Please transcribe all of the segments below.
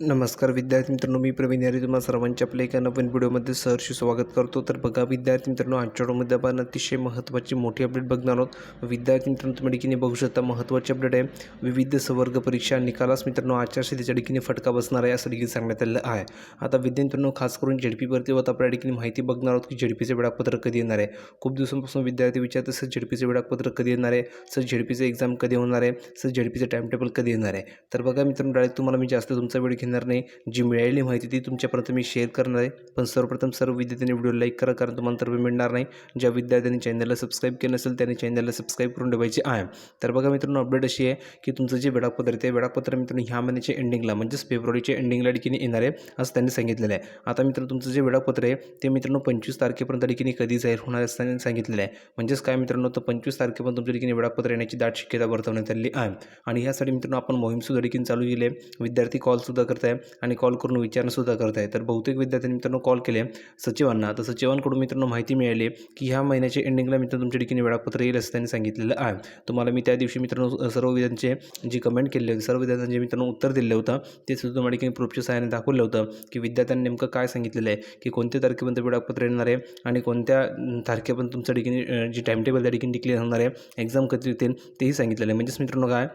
नमस्कार विद्यार्थी मित्रांनो मी प्रवीण यारी. तुम्हाला सर्वांच्या आपल्या एका नवीन व्हिडिओमध्ये सहर्ष स्वागत करतो. तर बघा विद्यार्थी मित्रांनो आजच्या व्हिडिओमध्ये आपण अतिशय महत्त्वाची मोठी अपडेट बघणार आहोत. विद्यार्थी मित्रांनो तुम्ही डिकीने बघू शकता महत्त्वाची अपडेट आहे. विविध सवर्ग परीक्षा निकालास मित्रांनो आचारसंहितेच्या डिकीने फटका बसणार आहे असं देखील सांगण्यात आलेलं आहे. आता विद्यार्थी मित्रांनो खास करून झेडपी भरती होत आपल्या डिकीने माहिती बघणार आहोत की झेडपीचं वेळापत्रक कधी येणार आहे. खूप दिवसांपासून विद्यार्थी विचारत सर झेडपीचं वेळापत्रक कधी येणार आहे? सर झेडपीचं एक्झाम कधी होणार आहे? सर झेडपीचं टाईम टेबल कधी येणार आहे? तर बघा मित्रांनो डायरेक्ट तुम्हाला मी जास्त तुमचा वेळ घेणार नाही. जी मिळालेली माहिती ती तुमच्यापर्यंत मी शेअर करणार आहे. पण सर्वप्रथम सर्व विद्यार्थ्यांनी व्हिडिओ लाईक करा कारण तुम्हाला तर मिळणार नाही. ज्या विद्यार्थ्यांनी चॅनलला सबस्क्राईब केलं नसेल त्यांनी चॅनलला सबस्क्राईब करून ठेवायचे आहे. तर बघा मित्रांनो अपडेट अशी आहे की तुमचं जे वेळापत्र आहे ते वेळापत्र मित्रांनो ह्या महिन्याच्या एंडिंगला म्हणजेच फेब्रुवारीच्या एंडिंगला ठिकाणी येणार आहे असं त्यांनी सांगितलेलं आहे. आता मित्रांनो तुमचं जे वेळापत्र आहे ते मित्रांनो पंचवीस तारखेपर्यंत ठिकाणी कधी जाहीर होणार आहे असं त्यांनी सांगितलेलं आहे. म्हणजेच काय मित्रांनो तर पंचवीस तारखेपर्यंत तुमच्या ठिकाणी वेळापत्र येण्याची दाट शक्यता वर्तवण्यात आलेली आहे. आणि ह्यासाठी मित्रांनो आपण मोहीमसुद्धा देखील चालू केली आहे. विद्यार्थी कॉलसुद्धा करत आहे आणि कॉल करून विचारणंसुद्धा करत आहे तर बहुतेक विद्यार्थ्यांनी मित्रांनो कॉल केले. सचिवांना. तर सचिवांकडून मित्रांनो माहिती मिळाली की ह्या महिन्याच्या एंडिंगला मित्रांनो तुमच्या ठिकाणी वेळापत्र येईल असं त्यांनी सांगितलेलं आहे. तुम्हाला मी त्या दिवशी मित्रांनो सर्व विद्यार्थ्यांचे जी कमेंट केले होते सर्व विद्यार्थ्यांचे मित्रांनो उत्तर दिलं होतं. ते सुद्धा तुम्हाला ठिकाणी प्रूफच्या सहाय्याने दाखवलं होतं की विद्यार्थ्यांनी नेमकं काय सांगितलेलं आहे की कोणत्या तारखेपर्यंत वेळापत्र येणार आहे आणि कोणत्या तारखेपर्यंत तुमच्या ठिकाणी जे जी टाईम टेबल त्या ठिकाणी डिक्लेअर होणार आहे एक्झाम कधी येतील तेही सांगितलेलं आहे. म्हणजेच मित्रांनो काय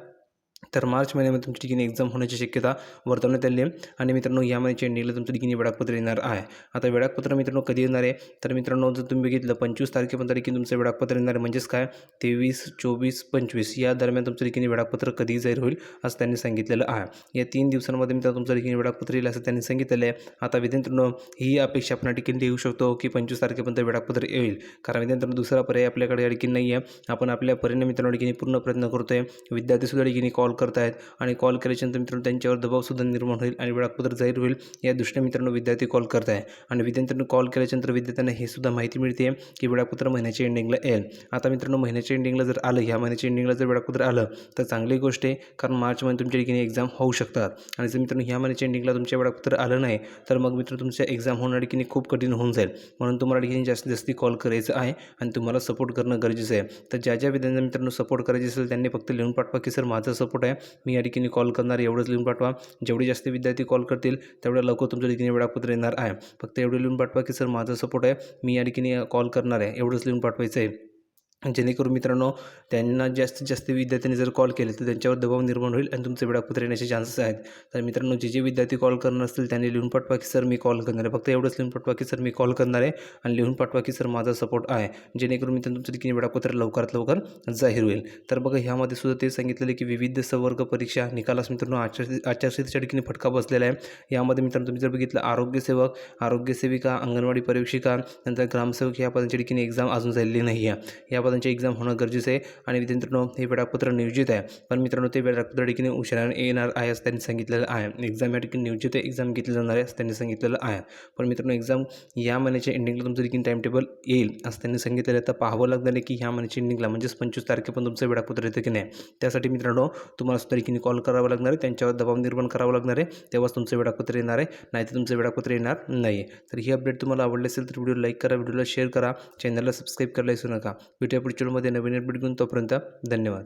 तर मार्च महिन्यामध्ये तुमच्या ठिकाणी एक्झाम होण्याची शक्यता वर्तवण्यात आली आहे. आणि मित्रांनो या महिन्याच्या एंडिंगला तुमच्या ठिकाणी वेळापत्र येणार आहे. आता वेळापत्र मित्रांनो कधी येणार आहे? तर मित्रांनो जर तुम्ही बघितलं पंचवीस तारखेपर्यंत ठिकाणी तुमचं वेळापत्र येणार आहे. म्हणजेच काय? तेवीस चोवीस पंचवीस या दरम्यान तुमच्या ठिकाणी वेळापत्र कधी जाहीर होईल असं त्यांनी सांगितलेलं आहे. या तीन दिवसांमध्ये मित्रांनो तुमच्या ठिकाणी वेळापत्र येईल असं त्यांनी सांगितलेलं आहे. आता विद्यार्थ्यांनो ही अपेक्षा आपण या ठिकाणी देऊ शकतो की पंचवीस तारखेपर्यंत वेळापत्र येईल. कारण विद्यार्थ्यांनो दुसरा पर्याय आपल्याकडे या ठिकाणी नाही आहे. आपण आपल्या परीने मित्रांनो ठिकाणी पूर्ण प्रयत्न करतो आहे विद्यार्थीसुद्धा ठिकाणी कॉल कॉल करत आहेत आणि कॉल केल्याच्यानंतर मित्रांनो त्यांच्यावर दबावसुद्धा निर्माण होईल आणि वेळापत्र जाहीर होईल. या दृष्टीने मित्रांनो विद्यार्थी कॉल करत आहे आणि विद्यार्थ्यांना कॉल केल्याच्यानंतर विद्यार्थ्यांना हे सुद्धा माहिती मिळते की वेळापत्र महिन्याच्या एंडिंगला येईल. आता मित्रांनो महिन्याच्या एंडिंगला जर आलं ह्या महिन्याच्या एंडिंगला जर वेळापत्र आलं तर चांगली गोष्ट आहे कारण मार्चमध्ये तुमच्या ठिकाणी एक्झाम होऊ शकतात. आणि जर मित्रांनो ह्या महिन्याच्या एंडिंगला तुमच्या वेळापत्र आलं नाही तर मग मित्र तुमच्या एक्झाम होणार ठिकाणी खूप कठीण होऊन जाईल. म्हणून तुम्हाला ठिकाणी जास्तीत जास्त कॉल करायचं आहे आणि तुम्हाला सपोर्ट करणं गरजेचं आहे. तर ज्या ज्या विद्यार्थ्यांना मित्रांनो सपोर्ट करायचे असेल त्यांनी फक्त लिहून पाठवा की सर माझा सपोर्ट आहे. मी या ठिकाणी कॉल करणार एवढंच लिहून पाठवा. जेवढे जास्त विद्यार्थी कॉल करतील तेवढ्या लवकर तुमच्या ठिकाणी वेळापत्र येणार आहे. फक्त एवढं लिहून पाठवा की सर माझा सपोर्ट आहे. मी या ठिकाणी कॉल करणार आहे. एवढंच लिहून पाठवायचं आहे. जेणेकरून मित्रांनो त्यांना जास्तीत जास्त विद्यार्थ्यांनी जर कॉल केले तर त्यांच्यावर दबाव निर्माण होईल आणि तुमचे वेळापत्र येण्याचे चान्सेस आहेत. तर मित्रांनो जे जे विद्यार्थी कॉल करणार असतील त्यांनी लिहून पाठवा की सर मी कॉल करणार आहे. फक्त एवढंच लिहून पाठवा की सर मी कॉल करणार आहे. आणि लिहून पाठवा की सर माझा सपोर्ट आहे. जेणेकरून मित्रांनो तुमच्या ठिकाणी वेळापत्र लवकरात लवकर जाहीर होईल. तर बघा ह्यामध्ये सुद्धा ते सांगितलेलं की विविध सवर्ग परीक्षा निकालास मित्रांनो आचार आचारसंहितेच्या ठिकाणी फटका बसलेला आहे. यामध्ये मित्रांनो तुम्ही जर बघितलं आरोग्यसेवक आरोग्यसेविका अंगणवाडी परीक्षिका नंतर ग्रामसेवक या पदांच्या ठिकाणी एक्झाम अजून झालेली नाही आहे या पदांची एक्झाम होणं गरजेचं आहे आणि विद्यार्थ्यांनो हे वेळापत्र नियोजित आहे. पण मित्रांनो ते वेळापत्र ठिकाणी उशिरा येणार आहे असं त्यांनी सांगितलेलं आहे. एक्झाम या ठिकाणी नियोजित एक्झाम घेतली जाणार आहे असं त्यांनी सांगितलेलं आहे. पण मित्रांनो एक्झाम या महिन्याच्या एंडिंगला तुमचं देखील टाईम टेबल येईल असं त्यांनी सांगितलेलं आहे. तर पाहावं लागणार आहे की ह्या महिन्याच्या एंडिंगला म्हणजेच पंचवीस तारखेपर्यंत तुमचं वेळापत्र येतं की नाही. त्यासाठी मित्रांनो तुम्हाला सुद्धा देखील कॉल करावा लागणार आहे. त्यांच्यावर दबाव निर्माण करावा लागणार आहे. तेव्हाच तुमचं वेळापत्र येणार आहे. नाहीतर तुमचं वेळापत्र येणार नाही. तर ही अपडेट तुम्हाला आवडली असेल तर व्हिडिओ लाईक करा व्हिडिओला शेअर करा. चॅनलला सबस्क्राईब करायला विसरू नका. व्हिडिओ भेटूया पुढच्या व्हिडिओमध्ये नवीन अपडेट घेऊन तोपर्यंत धन्यवाद.